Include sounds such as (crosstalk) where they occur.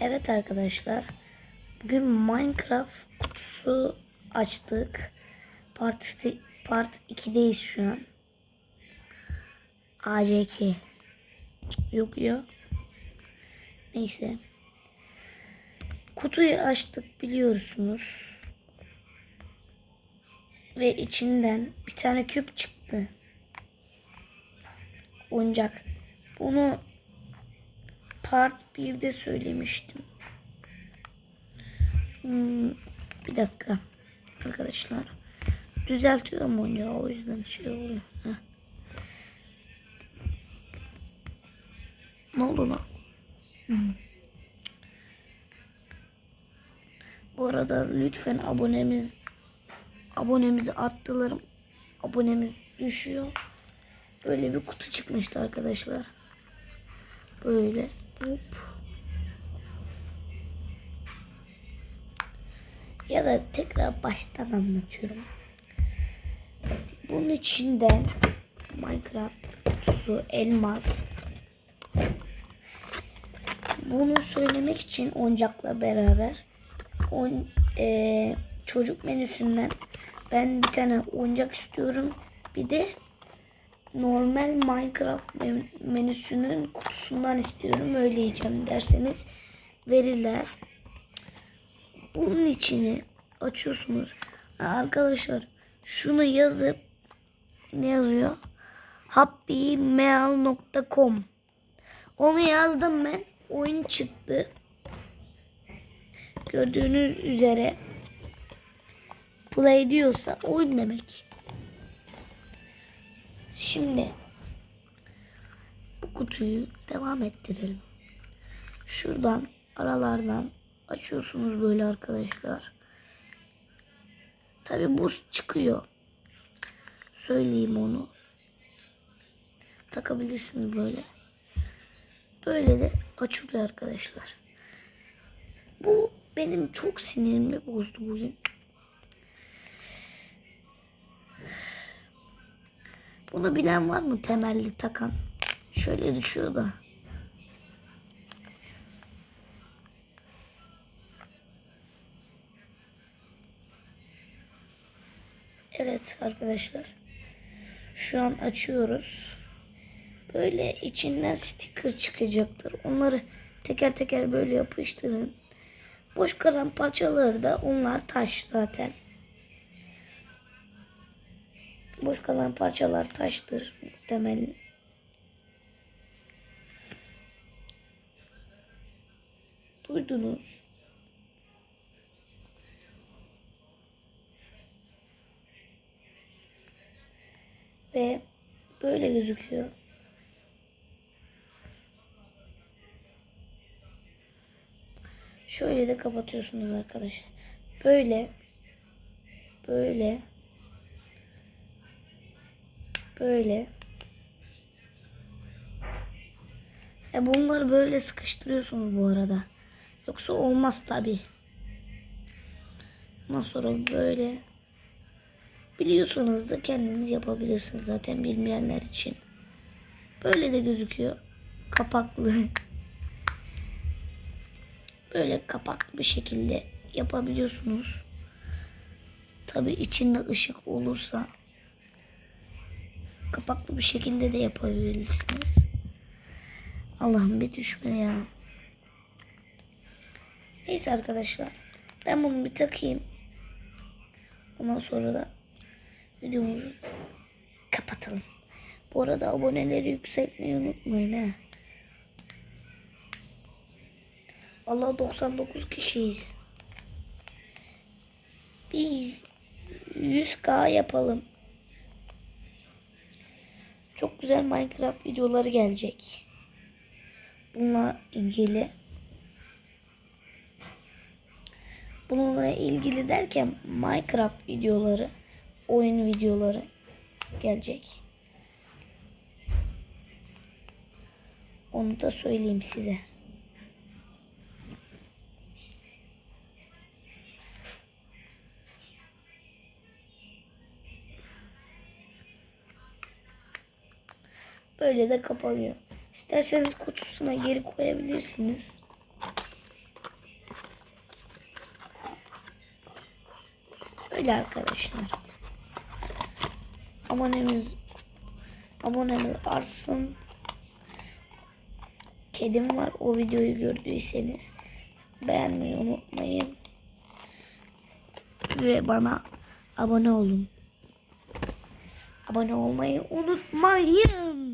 Evet arkadaşlar. Bugün Minecraft kutusu açtık. Part, part 2'deyiz şu an. ACK. Yok ya. Neyse. Kutuyu açtık biliyorsunuz. Ve içinden bir tane küp çıktı. Oyuncak. Bunu part 1'de söylemiştim. Hmm, bir dakika arkadaşlar. Düzeltiyorum onu ya o yüzden şey oluyor. Heh. Ne oldu lan? Hmm. Bu arada lütfen abonemiz abonemizi arttıralım. Abonemiz düşüyor. Böyle bir kutu çıkmıştı arkadaşlar. Böyle. Hop. Ya da tekrar baştan anlatıyorum. Bunun içinde Minecraft kutusu, elmas. Bunu söylemek için oyuncakla beraber on, eee, çocuk menüsünden ben bir tane oyuncak istiyorum. Bir de normal Minecraft men- menüsünün kutusundan istiyorum. Öyle yiyeceğim derseniz verirler. Bunun içini açıyorsunuz. Arkadaşlar şunu yazıp ne yazıyor? happymail.com Onu yazdım ben. Oyun çıktı. Gördüğünüz üzere play diyorsa oyun demek. Şimdi bu kutuyu devam ettirelim. Şuradan aralardan açıyorsunuz böyle arkadaşlar. Tabi buz çıkıyor. Söyleyeyim onu. Takabilirsiniz böyle. Böyle de açılıyor arkadaşlar. Bu benim çok sinirimi bozdu bugün. Bunu bilen var mı temelli takan? Şöyle düşüyor da. Evet arkadaşlar. Şu an açıyoruz. Böyle içinden sticker çıkacaktır. Onları teker teker böyle yapıştırın. Boş kalan parçaları da onlar taş zaten. Boş kalan parçalar taştır muhtemelen. Duydunuz. Ve böyle gözüküyor. Şöyle de kapatıyorsunuz arkadaşlar. Böyle böyle böyle e bunları böyle sıkıştırıyorsunuz bu arada. Yoksa olmaz tabi. Ondan sonra böyle biliyorsunuz da kendiniz yapabilirsiniz zaten bilmeyenler için. Böyle de gözüküyor. Kapaklı. (laughs) Böyle kapaklı bir şekilde yapabiliyorsunuz. Tabi içinde ışık olursa kapaklı bir şekilde de yapabilirsiniz. Allah'ım bir düşme ya. Neyse arkadaşlar. Ben bunu bir takayım. Ondan sonra da videomuzu kapatalım. Bu arada aboneleri yükseltmeyi unutmayın ha. Allah 99 kişiyiz. Bir 100k yapalım. Çok güzel Minecraft videoları gelecek. Bununla ilgili Bununla ilgili derken Minecraft videoları, oyun videoları gelecek. Onu da söyleyeyim size. Böyle de kapanıyor. İsterseniz kutusuna geri koyabilirsiniz. Öyle arkadaşlar. Abonemiz abonemiz artsın. Kedim var. O videoyu gördüyseniz beğenmeyi unutmayın. Ve bana abone olun. Abone olmayı unutmayın.